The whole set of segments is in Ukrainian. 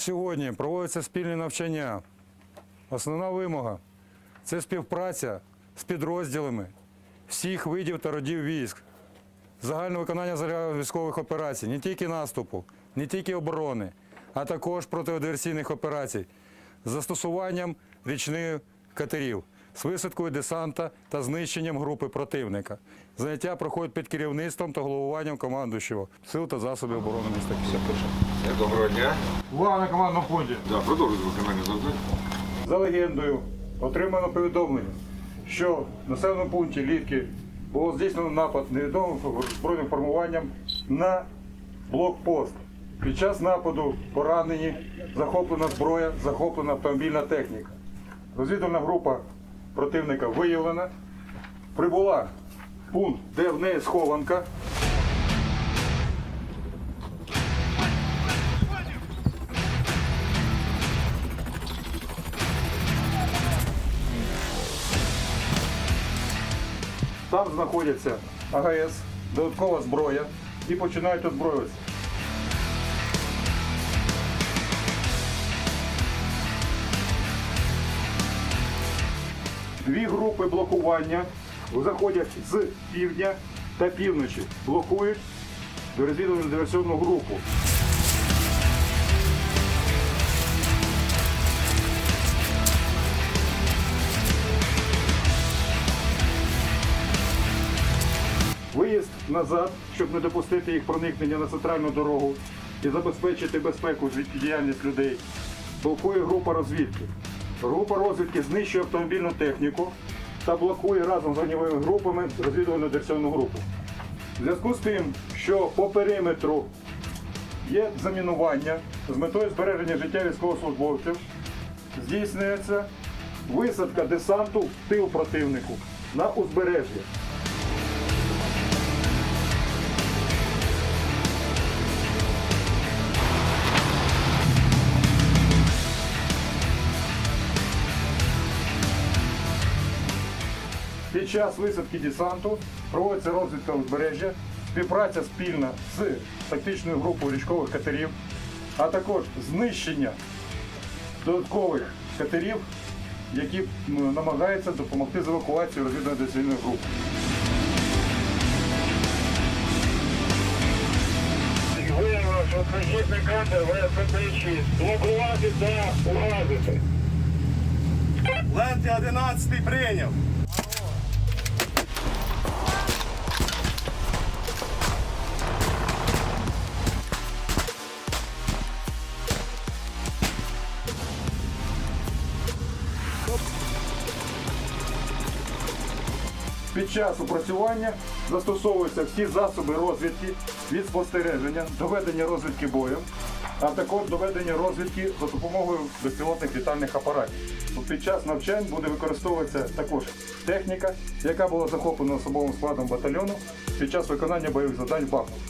Сьогодні проводяться спільні навчання. Основна вимога це співпраця з підрозділами всіх видів та родів військ, загальне виконання загальних військових операцій, не тільки наступу, не тільки оборони, а також протидиверсійних операцій з застосуванням річних катерів, з висадкою десанта та знищенням групи противника. Заняття проходять під керівництвом та головуванням командуючого сил та засобів оборони міста Києва. Доброго дня. Увага на командному пункті. Да, продовжуйте виконання завдань. За легендою отримано повідомлення, що в населеному пункті Літки було здійснено напад невідомим збройним формуванням на блокпост. Під час нападу поранені, захоплена зброя, захоплена автомобільна техніка. Розвідувальна група противника виявлена. Прибула пункт, де в неї схованка. Там знаходяться АГС, додаткова зброя і починають озброюватися. Дві групи блокування заходять з півдня та півночі, блокують розвідувальну диверсійну групу. Виїзд назад, щоб не допустити їх проникнення на центральну дорогу і забезпечити безпеку життєдіяльність людей. Блокує група розвідки. Група розвідки знищує автомобільну техніку та блокує разом з вогневими групами розвідувальну диверсійну групу. В зв'язку з тим, що по периметру є замінування з метою збереження життя військовослужбовців, здійснюється висадка десанту в тил противнику на узбережжя. Під час висадки десанту проводиться розвідка узбережжя, співпраця спільна з тактичною групою річкових катерів, а також знищення додаткових катерів, які намагаються допомогти з евакуацією розвідувально-диверсійної групи. Виявилося, що прохідний кадр ВСП-6 блокувати та уразити. Ленті 11 прийняв. Під час опрацювання застосовуються всі засоби розвідки від спостереження, доведення розвідки бою, а також доведення розвідки за допомогою безпілотних літальних апаратів. Під час навчань буде використовуватися також техніка, яка була захоплена особовим складом батальйону під час виконання бойових завдань в Бахмуті.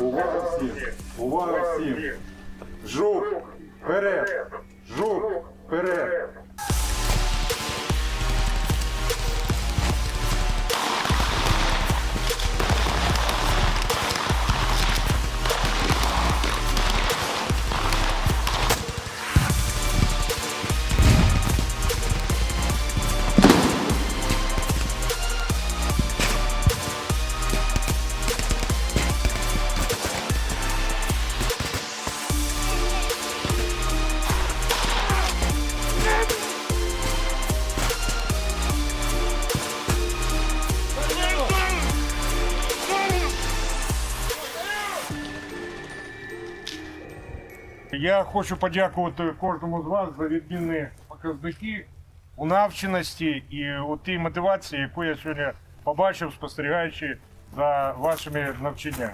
Увага всім! Увага всім! Жук! Вперед! Жук! Вперед! Я хочу подякувати кожному з вас за відмінні показники у навченості і у тій мотивації, яку я сьогодні побачив, спостерігаючи за вашими навчаннями.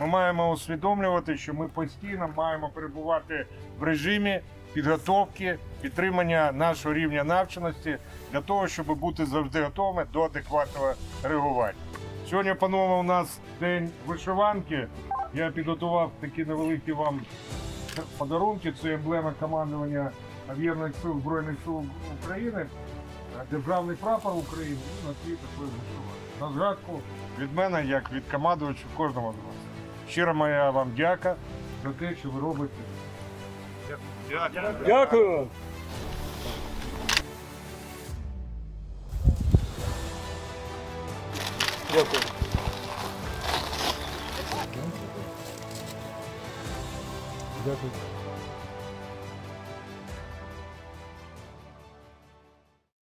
Ми маємо усвідомлювати, що ми постійно маємо перебувати в режимі підготовки, підтримання нашого рівня навченості для того, щоб бути завжди готовими до адекватного реагування. Сьогодні, панове, у нас день вишиванки. Я підготував такі невеликі вам подарунки. Це емблема командування авіаційних сил Збройних сил України, державний прапор України і на тлі такої. На згадку від мене, як від командувача кожного з вас. Щира моя вам дяка за те, що ви робите Дякую. Дякую. Дякую. Exactly.